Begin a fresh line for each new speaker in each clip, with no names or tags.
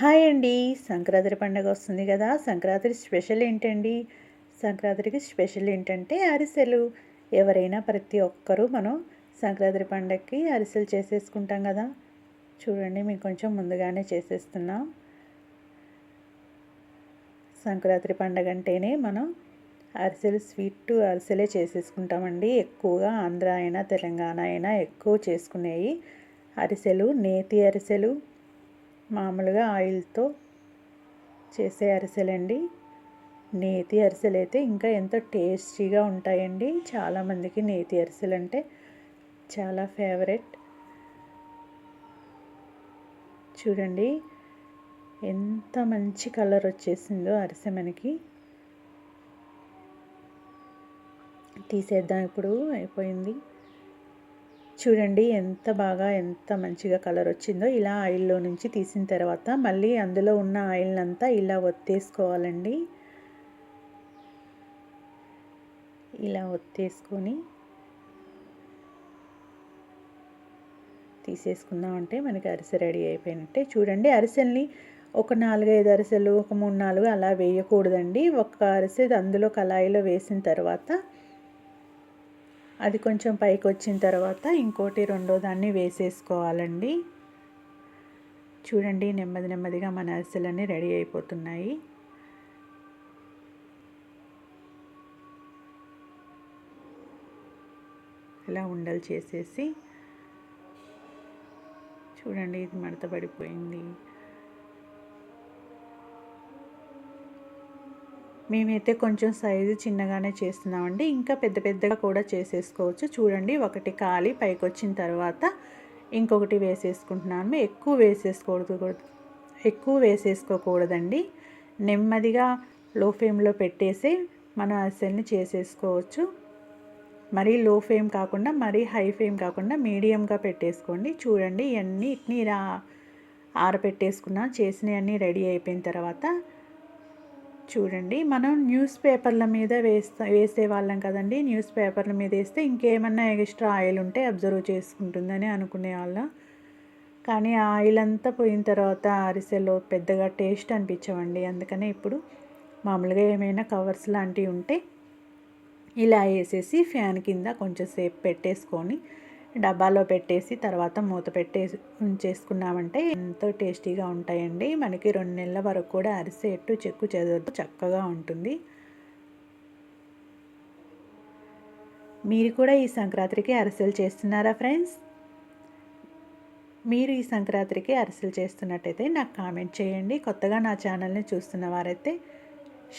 Hi అండి. సంక్రాంతి పండుగ వస్తుంది కదా. సంక్రాంతి స్పెషల్ ఏంటండి? సంక్రాంతికి స్పెషల్ ఏంటంటే అరిసెలు. ఎవరైనా ప్రతి ఒక్కరూ మనం సంక్రాంతి పండగకి అరిసెలు చేసేసుకుంటాం కదా. చూడండి మేము కొంచెం ముందుగానే చేసేస్తున్నాం. సంక్రాంతి పండగ అంటేనే మనం అరిసెలు స్వీట్ అరిసెలే చేసేసుకుంటామండి. ఎక్కువగా ఆంధ్ర అయినా తెలంగాణ అయినా ఎక్కువ చేసుకునేవి అరిసెలు నేతి అరిసెలు మామూలుగా ఆయిల్తో చేసే అరిసెలండి. నేతి అరిసెలు అయితే ఇంకా ఎంతో టేస్టీగా ఉంటాయండి. చాలామందికి నేతి అరిసెలు అంటే చాలా ఫేవరెట్. చూడండి ఎంత మంచి కలర్ వచ్చేసిందో అరిసె మనకి. తీసేద్దాం ఇప్పుడు అయిపోయింది. చూడండి ఎంత బాగా ఎంత మంచిగా కలర్ వచ్చిందో. ఇలా ఆయిల్లో నుంచి తీసిన తర్వాత మళ్ళీ అందులో ఉన్న ఆయిల్ అంతా ఇలా ఒత్తేసుకోవాలండి. ఇలా ఒత్తేసుకొని తీసుకుందామంటే మనకి అరిసె రెడీ అయిపోయినట్టే. చూడండి అరిసెల్ని ఒక నాలుగైదు అరిసెలు ఒక మూడు నాలుగు అలా వేయకూడదండి. ఒక అరిసె అందులో కళాయిలో వేసిన తర్వాత అది కొంచెం పైకి వచ్చిన తర్వాత ఇంకోటి రెండో దాన్ని వేసేసుకోవాలండి. చూడండి నెమ్మది నెమ్మదిగా మన అరిసెలన్నీ రెడీ అయిపోతున్నాయి. ఇలా ఉండలు చేసేసి చూడండి ఇది మడత పడిపోయింది. మేమైతే కొంచెం సైజు చిన్నగానే చేస్తున్నామండి. ఇంకా పెద్ద పెద్దగా కూడా చేసేసుకోవచ్చు. చూడండి ఒకటి కాలి పైకి వచ్చిన తర్వాత ఇంకొకటి వేసేసుకుంటున్నాము ఎక్కువ వేసేసుకోకూడదు ఎక్కువ వేసేసుకోకూడదండి. నెమ్మదిగా లో ఫ్లేమ్లో పెట్టేసి మనం అసెల్ని చేసేసుకోవచ్చు. మరీ లో ఫ్లేమ్ కాకుండా మరీ హై ఫ్లేమ్ కాకుండా మీడియంగా పెట్టేసుకోండి. చూడండి ఇవన్నీ ఇట్ని ఇలా ఆరబెట్టేసుకున్నా చేసినవన్నీ రెడీ అయిపోయిన తర్వాత చూడండి. మనం న్యూస్ పేపర్ల మీద వేస్తా వేసేవాళ్ళం కదండి. న్యూస్ పేపర్ల మీద వేస్తే ఇంకేమన్నా ఎక్స్ట్రా ఆయిల్ ఉంటే అబ్జర్వ్ చేసుకుంటుందని అనుకునే వాళ్ళం. కానీ ఆయిల్ అంతా పోయిన తర్వాత అరిసెలో పెద్దగా టేస్ట్ అనిపించవండి. అందుకనే ఇప్పుడు మామూలుగా ఏమైనా కవర్స్ లాంటివి ఉంటే ఇలా వేసేసి ఫ్యాన్ కింద కొంచెం సేపు పెట్టేసుకొని డబ్బాలో పెట్టేసి తర్వాత మూత పెట్టేసి ఉంచేసుకున్నామంటే ఎంతో టేస్టీగా ఉంటాయండి. మనకి రెండు నెలల వరకు కూడా అరిసెట్టు చెక్కు చెదరదు చక్కగా ఉంటుంది. మీరు కూడా ఈ సంక్రాంతికి అరిసెలు చేస్తున్నారా ఫ్రెండ్స్? మీరు ఈ సంక్రాంతికి అరిసెలు చేస్తున్నట్టయితే నాకు కామెంట్ చేయండి. కొత్తగా నా ఛానల్ని చూస్తున్న వారైతే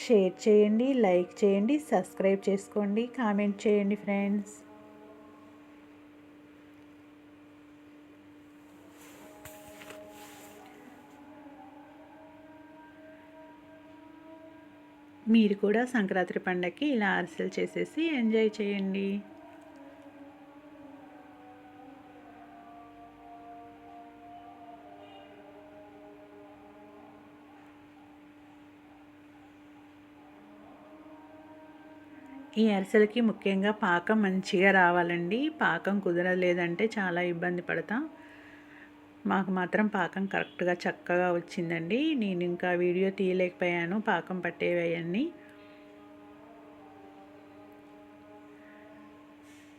షేర్ చేయండి లైక్ చేయండి సబ్స్క్రైబ్ చేసుకోండి కామెంట్ చేయండి ఫ్రెండ్స్. మీరు కూడా సంక్రాంతి పండగకి ఇలా అరిసెలు చేసేసి ఎంజాయ్ చేయండి. ఈ అరిసెలకి ముఖ్యంగా పాకం మంచిగా రావాలండి. పాకం కుదరలేదంటే చాలా ఇబ్బంది పడతాం. మాకు మాత్రం పాకం కరెక్ట్గా చక్కగా వచ్చిందండి. నేను ఇంకా వీడియో తీయలేకపోయాను పాకం పట్టేవన్నీ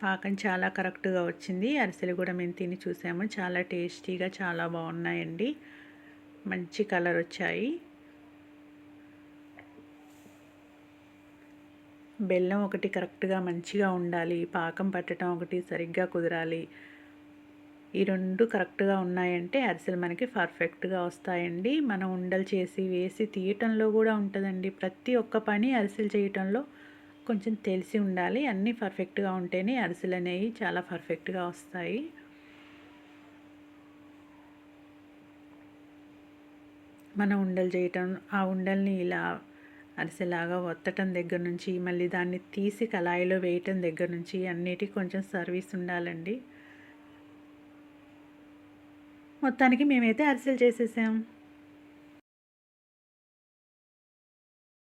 పాకం చాలా కరెక్ట్గా వచ్చింది. అరిసెలు కూడా మేము తిని చూసాము. చాలా టేస్టీగా చాలా బాగున్నాయండి. మంచి కలర్ వచ్చాయి. బెల్లం ఒకటి కరెక్ట్గా మంచిగా ఉండాలి. పాకం పట్టడం ఒకటి సరిగ్గా కుదరాలి. ఈ రెండు కరెక్ట్గా ఉన్నాయంటే అరిసెలు మనకి పర్ఫెక్ట్గా వస్తాయండి. మనం ఉండలు చేసి వేసి తీయటంలో కూడా ఉంటుందండి. ప్రతి ఒక్క పని అరిసెలు చేయటంలో కొంచెం తెలిసి ఉండాలి. అన్నీ పర్ఫెక్ట్గా ఉంటేనే అరిసెలు అనేవి చాలా పర్ఫెక్ట్గా వస్తాయి. మనం ఉండలు చేయటం ఆ ఉండల్ని ఇలా అరిసెలాగా ఒత్తటం దగ్గర నుంచి మళ్ళీ దాన్ని తీసి కళాయిలో వేయటం దగ్గర నుంచి అన్నిటికీ కొంచెం సర్వీస్ ఉండాలండి. మొత్తానికి మేమైతే అరిసెలు చేసేసాం.